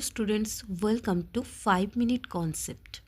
Students welcome to five minute concept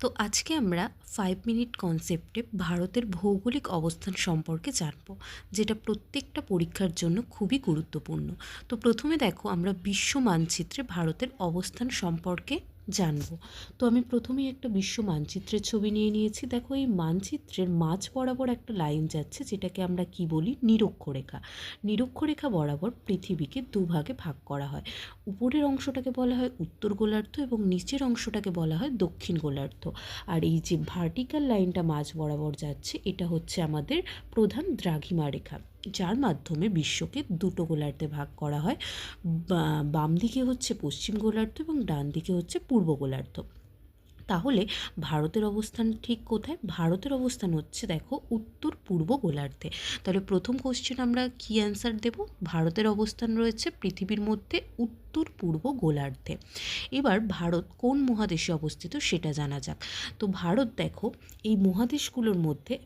তো আজকে আমরা ফাইভ মিনিট কনসেপ্টে ভারতের ভৌগোলিক অবস্থান সম্পর্কে জানব, যেটা প্রত্যেকটা পরীক্ষার জন্য খুবই গুরুত্বপূর্ণ। তো প্রথমে দেখো, আমরা বিশ্ব মানচিত্রে ভারতের অবস্থান সম্পর্কে জানব। তো আমি প্রথমেই একটা বিশ্ব মানচিত্রের ছবি নিয়ে নিয়েছি। দেখো, এই মানচিত্রের মাঝ বরাবর একটা লাইন যাচ্ছে, যেটাকে আমরা কি বলি? নিরক্ষরেখা। নিরক্ষরেখা বরাবর পৃথিবীকে দুভাগে ভাগ করা হয়। উপরের অংশটাকে বলা হয় উত্তর গোলার্ধ এবং নিচের অংশটাকে বলা হয় দক্ষিণ গোলার্ধ। আর এই যে ভার্টিক্যাল লাইনটা মাঝ বরাবর যাচ্ছে, এটা হচ্ছে আমাদের প্রধান দ্রাঘিমা রেখা যার মাধ্যমে বিশ্বকে দুটো গোলার্ধে ভাগ করা হয়। বাম দিকে হচ্ছে পশ্চিম গোলার্ধ এবং ডান দিকে হচ্ছে পূর্ব গোলার্ধ। তাহলে ভারতের অবস্থান ঠিক কোথায়? ভারতের অবস্থান হচ্ছে দেখো উত্তর পূর্ব গোলার্ধে। তাহলে প্রথম কোশ্চেন আমরা কি অ্যান্সার দেব? ভারতের অবস্থান রয়েছে পৃথিবীর মধ্যে উত্তর পূর্ব গোলার্ধে। এবার ভারত কোন মহাদেশে অবস্থিত সেটা জানা যাক। তো ভারত দেখো এই মহাদেশগুলোর মধ্যে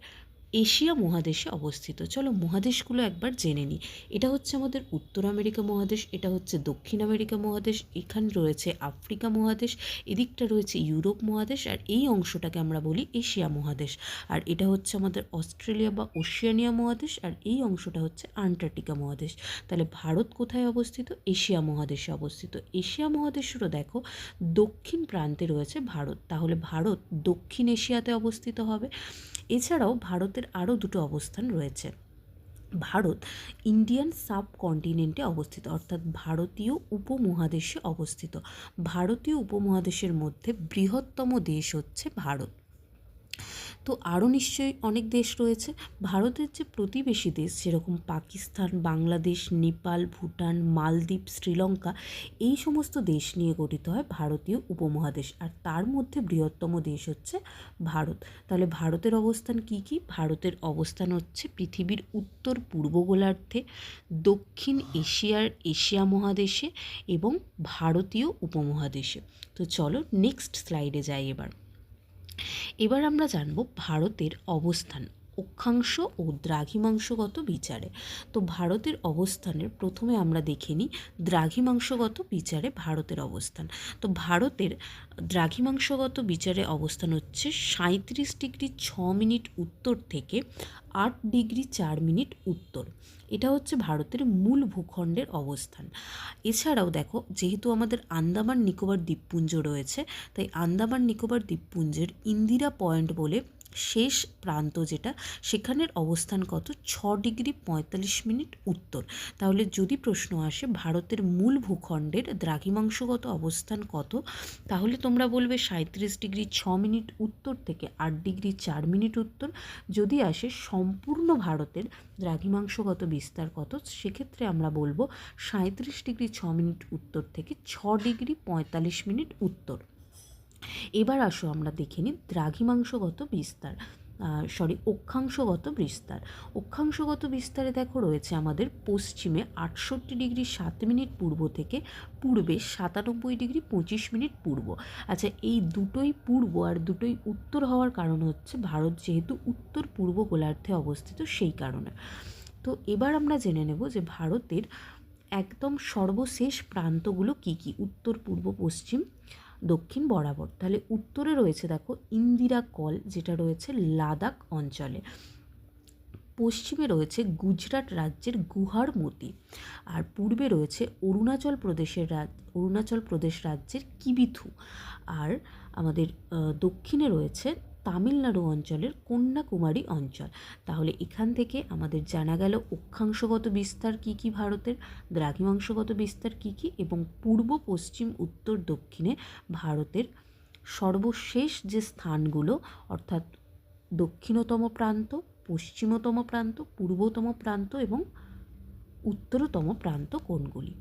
এশিয়া মহাদেশে অবস্থিত। চলো মহাদেশগুলো একবার জেনে নিই। এটা হচ্ছে আমাদের উত্তর আমেরিকা মহাদেশ, এটা হচ্ছে দক্ষিণ আমেরিকা মহাদেশ, এখানে রয়েছে আফ্রিকা মহাদেশ, এদিকটা রয়েছে ইউরোপ মহাদেশ, আর এই অংশটাকে আমরা বলি এশিয়া মহাদেশ। আর এটা হচ্ছে আমাদের অস্ট্রেলিয়া বা ওশিয়ানিয়া মহাদেশ, আর এই অংশটা হচ্ছে আন্টার্কটিকা মহাদেশ। তাহলে ভারত কোথায় অবস্থিত? এশিয়া মহাদেশে অবস্থিত। এশিয়া মহাদেশেরও দেখো, দক্ষিণ প্রান্তে রয়েছে ভারত। তাহলে ভারত দক্ষিণ এশিয়াতে অবস্থিত হবে। এছাড়াও ভারতের আরও দুটো অবস্থান রয়েছে। ভারত ইন্ডিয়ান সাবকন্টিনেন্টে অবস্থিত, অর্থাৎ ভারতীয় উপমহাদেশে অবস্থিত। ভারতীয় উপমহাদেশের মধ্যে বৃহত্তম দেশ হচ্ছে ভারত। তো আরও নিশ্চয়ই অনেক দেশ রয়েছে। ভারতের যে প্রতিবেশী দেশ যেরকম পাকিস্তান, বাংলাদেশ, নেপাল, ভুটান, মালদ্বীপ, শ্রীলঙ্কা, এই সমস্ত দেশ নিয়ে গঠিত হয় ভারতীয় উপমহাদেশ। আর তার মধ্যে বৃহত্তম দেশ হচ্ছে ভারত। তাহলে ভারতের অবস্থান কি কি? ভারতের অবস্থান হচ্ছে পৃথিবীর উত্তর পূর্ব গোলার্ধে দক্ষিণ এশিয়ার এশিয়া মহাদেশে এবং ভারতীয় উপমহাদেশে। তো চলো নেক্সট স্লাইডে যাই এবার। এবার আমরা জানব ভারতের অবস্থান। অক্ষাংশ ও দ্রাঘিমাংশগত বিচারে। তো ভারতের অবস্থানের প্রথমে আমরা দেখে নিই দ্রাঘিমাংশগত বিচারে ভারতের অবস্থান। তো ভারতের দ্রাঘিমাংশগত বিচারে অবস্থান হচ্ছে সাঁত্রিশ ডিগ্রি ছ মিনিট উত্তর থেকে আট ডিগ্রি চার মিনিট উত্তর। এটা হচ্ছে ভারতের মূল ভূখণ্ডের অবস্থান। এছাড়াও দেখো, যেহেতু আমাদের আন্দামান নিকোবর দ্বীপপুঞ্জ রয়েছে, তাই আন্দামান নিকোবর দ্বীপপুঞ্জের ইন্দিরা পয়েন্ট বলে শেষ প্রান্ত যেটা, সেখানের অবস্থান কত? ছ ডিগ্রি পঁয়তাল্লিশ মিনিট উত্তর। তাহলে যদি প্রশ্ন আসে, ভারতের মূল ভূখণ্ডের দ্রাঘিমাংশগত অবস্থান কত? তাহলে তোমরা বলবে সাঁত্রিশ ডিগ্রি ছ মিনিট উত্তর থেকে আট ডিগ্রি চার মিনিট উত্তর। যদি আসে সম্পূর্ণ ভারতের দ্রাঘিমাংশগত বিস্তার কত? সেক্ষেত্রে আমরা বলব সাঁত্রিশ ডিগ্রি ছ মিনিট উত্তর থেকে ছ ডিগ্রি পঁয়তাল্লিশ মিনিট উত্তর। এবার আসো আমরা দেখে নিই দ্রাঘিমাংশগত বিস্তার সরি অক্ষাংশগত বিস্তার। অক্ষাংশগত বিস্তারে দেখো রয়েছে আমাদের পশ্চিমে আটষট্টি ডিগ্রি সাত মিনিট পূর্ব থেকে পূর্বে সাতানব্বই ডিগ্রি পঁচিশ মিনিট পূর্ব। আচ্ছা এই দুটোই পূর্ব আর দুটোই উত্তর হওয়ার কারণ হচ্ছে ভারত যেহেতু উত্তর পূর্ব গোলার্ধে অবস্থিত সেই কারণে। তো এবার আমরা জেনে নেব যে ভারতের একদম সর্বশেষ প্রান্তগুলো কি কি? উত্তর, পূর্ব, পশ্চিম দক্ষিণ বরাবর। তাহলে উত্তরে রয়েছে দেখো ইন্দিরা কল, যেটা রয়েছে লাদাখ অঞ্চলে। পশ্চিমে রয়েছে গুজরাট রাজ্যের গুহার মতি আর পূর্বে রয়েছে অরুণাচল প্রদেশের রাজ, অরুণাচল প্রদেশ রাজ্যের কিবিথু। আর আমাদের দক্ষিণে রয়েছে তামিলনাড়ু অঞ্চলের কন্যাকুমারী অঞ্চল। তাহলে এখান থেকে আমাদের জানা গেল অক্ষাংশগত বিস্তার কি কি ভারতের, দ্রাঘিমাংশগত বিস্তার কি কি এবং পূর্ব, পশ্চিম, উত্তর, দক্ষিণে ভারতের সর্বশেষ যে স্থানগুলো, অর্থাৎ দক্ষিণতম প্রান্ত, পশ্চিমতম প্রান্ত, পূর্বতম প্রান্ত এবং উত্তরতম প্রান্ত কোনগুলি?